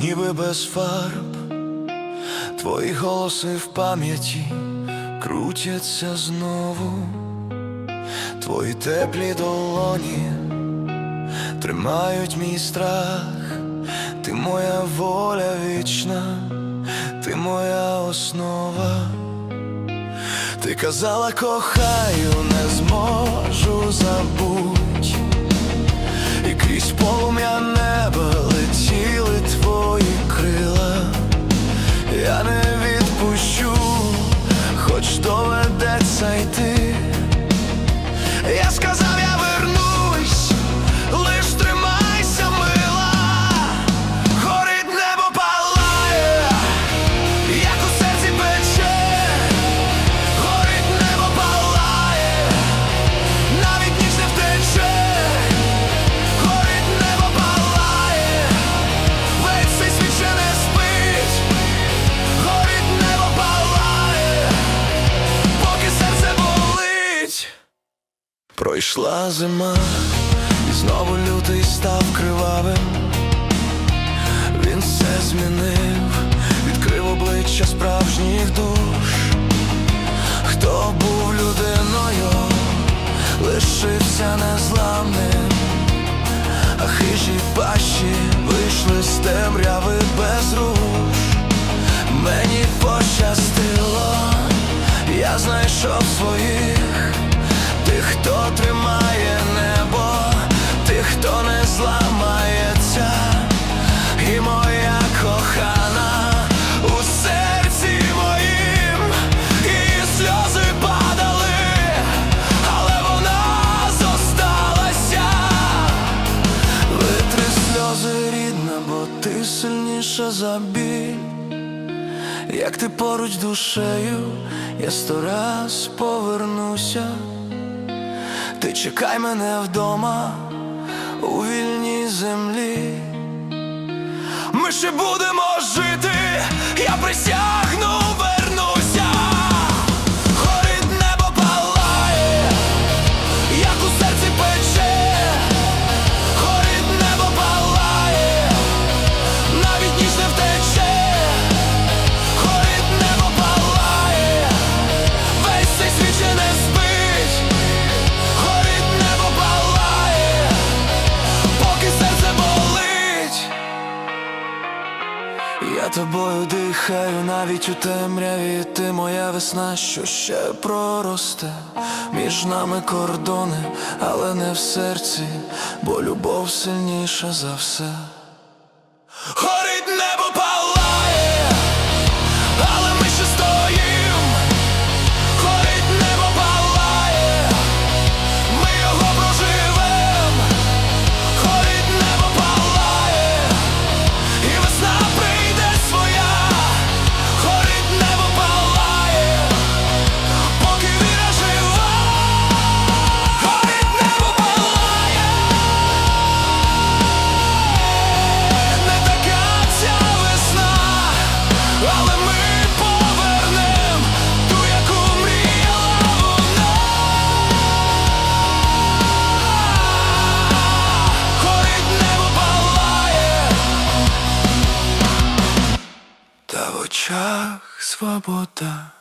ніби без фарб, твої голоси в пам'яті крутяться знову, твої теплі долоні тримають мій страх, ти моя воля вічна, ти моя основа. Ти казала, кохаю, не зможу забуть, і крізь полум'я Пройшла зима, і знову лютий став кривавим. Він все змінив, відкрив обличчя справжніх душ. Хто був людиною, лишився незламним, а хижі пащі вийшли з темряви без руш. Мені пощастило, я знайшов своїх, хто тримає небо, тих, хто не зламається, і моя кохана у серці моїм, і сльози падали, але вона зосталася. Витри сльози рідна, бо ти сильніша за біль. Як ти поруч душею, я сто раз повернуся. Ти чекай мене вдома у вільній землі. Ми ще будемо жити, я присягну, Я тобою дихаю навіть у темряві, ти моя весна, що ще проросте. Між нами кордони, але не в серці, бо любов сильніша за все. Свобода.